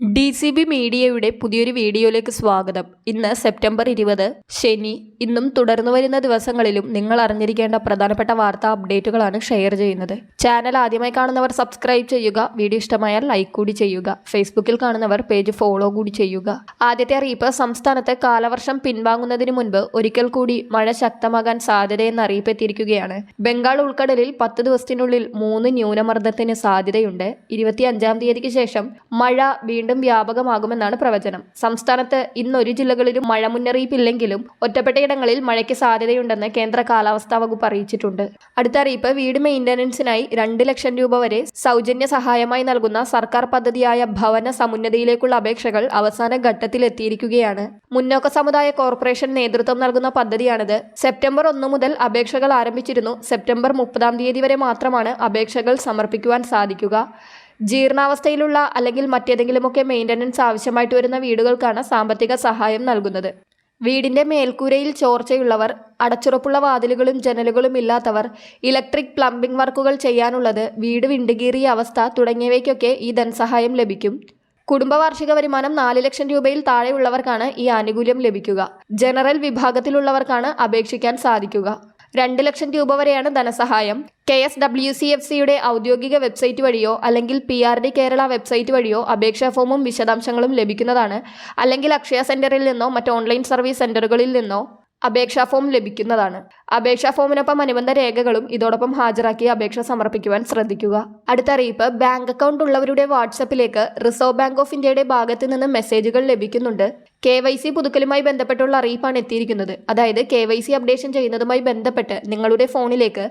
D C B മീഡിയയുടെ പുതിയൊരു വീഡിയോയിലേക്ക് സ്വാഗതം. ഇന്ന് സെപ്റ്റംബർ ഇരുപത് ശനി. ഇന്നും തുടർന്നു വരുന്ന ദിവസങ്ങളിലും നിങ്ങൾ അറിഞ്ഞിരിക്കേണ്ട പ്രധാനപ്പെട്ട വാർത്താ അപ്ഡേറ്റുകളാണ് ഷെയർ ചെയ്യുന്നത്. ചാനൽ ആദ്യമായി കാണുന്നവർ സബ്സ്ക്രൈബ് ചെയ്യുക വീഡിയോ ഇഷ്ടമായാൽ ലൈക്ക് കൂടി ചെയ്യുക ഫേസ്ബുക്കിൽ കാണുന്നവർ പേജ് ഫോളോ കൂടി ചെയ്യുക. ആദ്യത്തെ അറിയിപ്പ് സംസ്ഥാനത്ത് കാലവർഷം പിൻവാങ്ങുന്നതിന് മുൻപ് ഒരിക്കൽ കൂടി മഴ ശക്തമാകാൻ സാധ്യതയെന്ന് അറിയിപ്പെത്തിയിരിക്കുകയാണ്. ബംഗാൾ ഉൾക്കടലിൽ പത്ത് ദിവസത്തിനുള്ളിൽ മൂന്ന് ന്യൂനമർദ്ദത്തിന് സാധ്യതയുണ്ട്. ഇരുപത്തി അഞ്ചാം തീയതിക്ക് ശേഷം മഴ വീണ്ടും വ്യാപകമാകുമെന്നാണ് പ്രവചനം. സംസ്ഥാനത്ത് ഇന്ന് ഒരു ജില്ലകളിലും മഴ മുന്നറിയിപ്പില്ലെങ്കിലും ഒറ്റപ്പെട്ടയിടങ്ങളിൽ മഴയ്ക്ക് സാധ്യതയുണ്ടെന്ന് കേന്ദ്ര കാലാവസ്ഥാ വകുപ്പ് അറിയിച്ചിട്ടുണ്ട്. അടുത്ത അറിയിപ്പ് വീട് മെയിന്റനൻസിനായി രണ്ട് ലക്ഷം രൂപ വരെ സൗജന്യ സഹായമായി നൽകുന്ന സർക്കാർ പദ്ധതിയായ ഭവന സമുന്നതിയിലേക്കുള്ള അപേക്ഷകൾ അവസാന ഘട്ടത്തിലെത്തിയിരിക്കുകയാണ്. മുന്നോക്ക സമുദായ കോർപ്പറേഷൻ നേതൃത്വം നൽകുന്ന പദ്ധതിയാണിത്. സെപ്റ്റംബർ ഒന്ന് മുതൽ അപേക്ഷകൾ ആരംഭിച്ചിരുന്നു. സെപ്റ്റംബർ മുപ്പതാം തീയതി വരെ മാത്രമാണ് അപേക്ഷകൾ സമർപ്പിക്കുവാൻ സാധിക്കുക. ജീർണാവസ്ഥയിലുള്ള അല്ലെങ്കിൽ മറ്റേതെങ്കിലുമൊക്കെ മെയിന്റനൻസ് ആവശ്യമായിട്ട് വരുന്ന വീടുകൾക്കാണ് സാമ്പത്തിക സഹായം നൽകുന്നത്. വീടിന്റെ മേൽക്കൂരയിൽ ചോർച്ചയുള്ളവർ അടച്ചുറപ്പുള്ള വാതിലുകളും ജനലുകളും ഇല്ലാത്തവർ ഇലക്ട്രിക് പ്ലംബിംഗ് വർക്കുകൾ ചെയ്യാനുള്ളത് വീട് വിണ്ടുകീറിയ അവസ്ഥ തുടങ്ങിയവയ്ക്കൊക്കെ ഈ ധനസഹായം ലഭിക്കും. കുടുംബ വാർഷിക വരുമാനം നാല് ലക്ഷം രൂപയിൽ താഴെയുള്ളവർക്കാണ് ഈ ആനുകൂല്യം ലഭിക്കുക. ജനറൽ വിഭാഗത്തിലുള്ളവർക്കാണ് അപേക്ഷിക്കാൻ സാധിക്കുക. രണ്ട് ലക്ഷം രൂപ വരെയാണ് ധനസഹായം. K S W C F സിയുടെ ഔദ്യോഗിക വെബ്സൈറ്റ് വഴിയോ അല്ലെങ്കിൽ P R D Kerala website വഴിയോ അപേക്ഷാ ഫോമും വിശദാംശങ്ങളും ലഭിക്കുന്നതാണ്. അല്ലെങ്കിൽ അക്ഷയ സെന്ററിൽ നിന്നോ മറ്റ് ഓൺലൈൻ സർവീസ് സെന്ററുകളിൽ നിന്നോ അപേക്ഷാ ഫോം ലഭിക്കുന്നതാണ്. അപേക്ഷാ ഫോമിനൊപ്പം അനുബന്ധ രേഖകളും ഇതോടൊപ്പം ഹാജരാക്കി അപേക്ഷ സമർപ്പിക്കുവാൻ ശ്രദ്ധിക്കുക. അടുത്ത അറിയിപ്പ് ബാങ്ക് അക്കൗണ്ട് ഉള്ളവരുടെ വാട്സപ്പിലേക്ക് റിസർവ് ബാങ്ക് ഓഫ് ഇന്ത്യയുടെ ഭാഗത്ത് നിന്ന് മെസ്സേജുകൾ ലഭിക്കുന്നുണ്ട്. കെ വൈ സി പുതുക്കലുമായി ബന്ധപ്പെട്ടുള്ള അറിയിപ്പാണ് എത്തിയിരിക്കുന്നത്. അതായത് കെ വൈ സി അപ്ഡേഷൻ ചെയ്യുന്നതുമായി ബന്ധപ്പെട്ട് നിങ്ങളുടെ ഫോണിലേക്ക്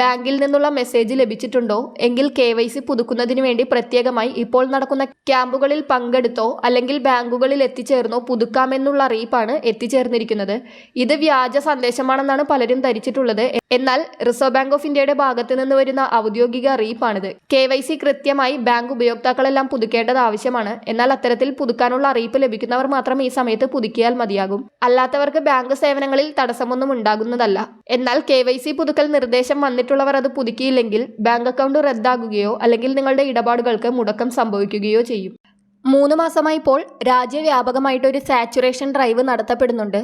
ബാങ്കിൽ നിന്നുള്ള മെസ്സേജ് ലഭിച്ചിട്ടുണ്ടോ? എങ്കിൽ കെ വൈ സി പുതുക്കുന്നതിന് വേണ്ടി പ്രത്യേകമായി ഇപ്പോൾ നടക്കുന്ന ക്യാമ്പുകളിൽ പങ്കെടുത്തോ അല്ലെങ്കിൽ ബാങ്കുകളിൽ എത്തിച്ചേർന്നോ പുതുക്കാമെന്നുള്ള അറിയിപ്പാണ് എത്തിച്ചേർന്നിരിക്കുന്നത്. ഇത് വ്യാജ സന്ദേശമാണെന്നാണ് പലരും ധരിച്ചിട്ടുള്ളത്. എന്നാൽ റിസർവ് ബാങ്ക് ഓഫ് ഇന്ത്യയുടെ ഭാഗത്ത് നിന്ന് വരുന്ന ഔദ്യോഗിക അറിയിപ്പാണിത്. കെ വൈ സി കൃത്യമായി ബാങ്ക് ഉപയോക്താക്കളെല്ലാം പുതുക്കേണ്ടത് ആവശ്യമാണ്. എന്നാൽ അത്തരത്തിൽ പുതുക്കാനുള്ള അറിയിപ്പ് ലഭിക്കുന്നവർ മാത്രം ഈ സമയത്ത് പുതുക്കിയാൽ മതിയാകും. അല്ലാത്തവർക്ക് ബാങ്ക് സേവനങ്ങളിൽ തടസ്സമൊന്നും ഉണ്ടാകുന്നതല്ല. എന്നാൽ കെ വൈ സി പുതുക്കൽ നിർദ്ദേശം വന്നിട്ടുള്ളവർ അത് പുതുക്കിയില്ലെങ്കിൽ ബാങ്ക് അക്കൗണ്ട് റദ്ദാകുകയോ അല്ലെങ്കിൽ നിങ്ങളുടെ ഇടപാടുകൾക്ക് മുടക്കം സംഭവിക്കുകയോ ചെയ്യും. മൂന്ന് മാസമായി ഇപ്പോൾ രാജ്യവ്യാപകമായിട്ട് ഒരു സാച്ചുറേഷൻ ഡ്രൈവ് നടത്തപ്പെടുന്നുണ്ട്.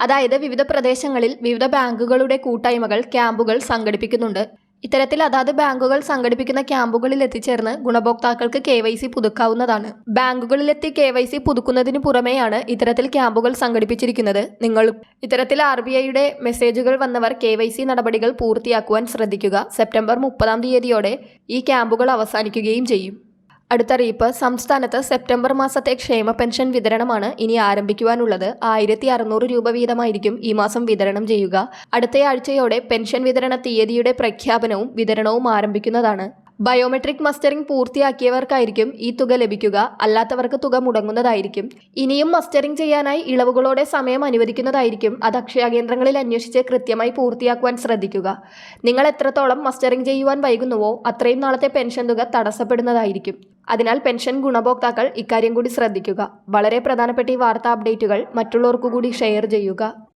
അതായത് വിവിധ പ്രദേശങ്ങളിൽ വിവിധ ബാങ്കുകളുടെ കൂട്ടായ്മകൾ ക്യാമ്പുകൾ സംഘടിപ്പിക്കുന്നുണ്ട്. ഇത്തരത്തിൽ അതാത് ബാങ്കുകൾ സംഘടിപ്പിക്കുന്ന ക്യാമ്പുകളിൽ എത്തിച്ചേർന്ന് ഗുണഭോക്താക്കൾക്ക് കെ വൈ സി പുതുക്കാവുന്നതാണ്. ബാങ്കുകളിലെത്തി കെ വൈ സി പുതുക്കുന്നതിന് പുറമെയാണ് ഇത്തരത്തിൽ ക്യാമ്പുകൾ സംഘടിപ്പിച്ചിരിക്കുന്നത്. നിങ്ങളും ഇത്തരത്തിൽ ആർ ബി ഐയുടെ മെസ്സേജുകൾ വന്നവർ കെ വൈ സി നടപടികൾ പൂർത്തിയാക്കുവാൻ ശ്രദ്ധിക്കുക. സെപ്റ്റംബർ മുപ്പതാം തീയതിയോടെ ഈ ക്യാമ്പുകൾ അവസാനിക്കുകയും ചെയ്യും. അടുത്തറിയിപ്പ്. സംസ്ഥാനത്ത് സെപ്റ്റംബർ മാസത്തെ ക്ഷേമ പെൻഷൻ വിതരണമാണ് ഇനി ആരംഭിക്കുവാനുള്ളത്. ആയിരത്തി അറുന്നൂറ് രൂപ വീതമായിരിക്കും ഈ മാസം വിതരണം ചെയ്യുക. അടുത്തയാഴ്ചയോടെ പെൻഷൻ വിതരണ തീയതിയുടെ പ്രഖ്യാപനവും വിതരണവും ആരംഭിക്കുന്നതാണ്. ബയോമെട്രിക് മസ്റ്ററിംഗ് പൂർത്തിയാക്കിയവർക്കായിരിക്കും ഈ തുക ലഭിക്കുക. അല്ലാത്തവർക്ക് തുക മുടങ്ങുന്നതായിരിക്കും. ഇനിയും മസ്റ്ററിംഗ് ചെയ്യാനായി ഇളവുകളോടെ സമയം അനുവദിക്കുന്നതായിരിക്കും. അത് അക്ഷയ കേന്ദ്രങ്ങളിൽ അന്വേഷിച്ച് കൃത്യമായി പൂർത്തിയാക്കുവാൻ ശ്രദ്ധിക്കുക. നിങ്ങൾ എത്രത്തോളം മസ്റ്ററിംഗ് ചെയ്യുവാൻ വൈകുന്നുവോ അത്രയും നാളത്തെ പെൻഷൻ തുക തടസ്സപ്പെടുന്നതായിരിക്കും. അതിനാൽ പെൻഷൻ ഗുണഭോക്താക്കൾ ഇക്കാര്യം കൂടി ശ്രദ്ധിക്കുക. വളരെ പ്രധാനപ്പെട്ട ഈ വാർത്താ അപ്ഡേറ്റുകൾ മറ്റുള്ളവർക്കു കൂടി ഷെയർ ചെയ്യുക.